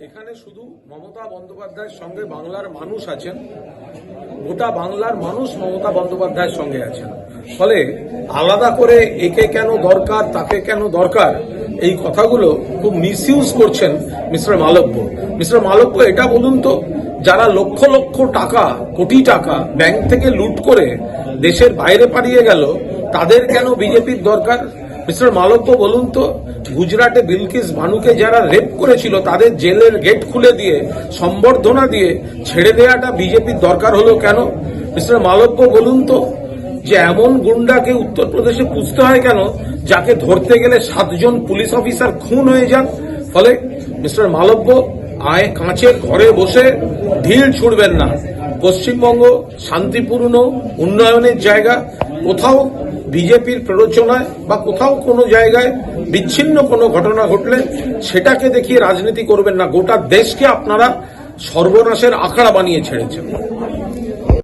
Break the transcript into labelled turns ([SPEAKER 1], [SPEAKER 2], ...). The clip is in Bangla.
[SPEAKER 1] এখানে শুধু মমতা বন্দ্যোপাধ্যায়ের সঙ্গে বাংলার মানুষ আছেন, গোটা বাংলার মানুষ মমতা বন্দ্যোপাধ্যায়ের সঙ্গে আছেন। ফলে আলাদা করে একে কেন দরকার, তাকে কেন দরকার, এই কথাগুলো খুব মিসইউজ করছেন মিস্টার মালব্য। মিস্টার মালব্য, এটা বলুন তো, যারা লক্ষ লক্ষ টাকা, কোটি টাকা ব্যাংক থেকে লুট করে দেশের বাইরে পালিয়ে গেল, তাদের কেন বিজেপির দরকার? মিস্টার মালব্য, বলুন তো, গুজরাটে বিলকিস ভানুকে যারা রেপ করেছিল, তাদের জেলের গেট খুলে দিয়ে, সম্বর্ধনা দিয়ে ছেড়ে দেওয়াটা বিজেপির দরকার হলো কেন? মিস্টার মালব্য, বলুন তো, যে এমন গুন্ডাকে উত্তরপ্রদেশে পুষতে হয় কেন, যাকে ধরতে গেলে সাতজন পুলিশ অফিসার খুন হয়ে যান? ফলে মিস্টার মালব্য আয় কাঁচের ঘরে বসে ঢিল ছুড়বেন না। পশ্চিমবঙ্গ শান্তিপূর্ণ উন্নয়নের জায়গা, কোথাও বিজেপির প্ররোচনায় বা কোথাও কোনো জায়গায় বিচ্ছিন্ন কোনো ঘটনা ঘটলে সেটাকে দেখিয়ে রাজনীতি করবেন না। গোটা দেশকে আপনারা সর্বনাশের আখড়া বানিয়ে ছেড়েছেন।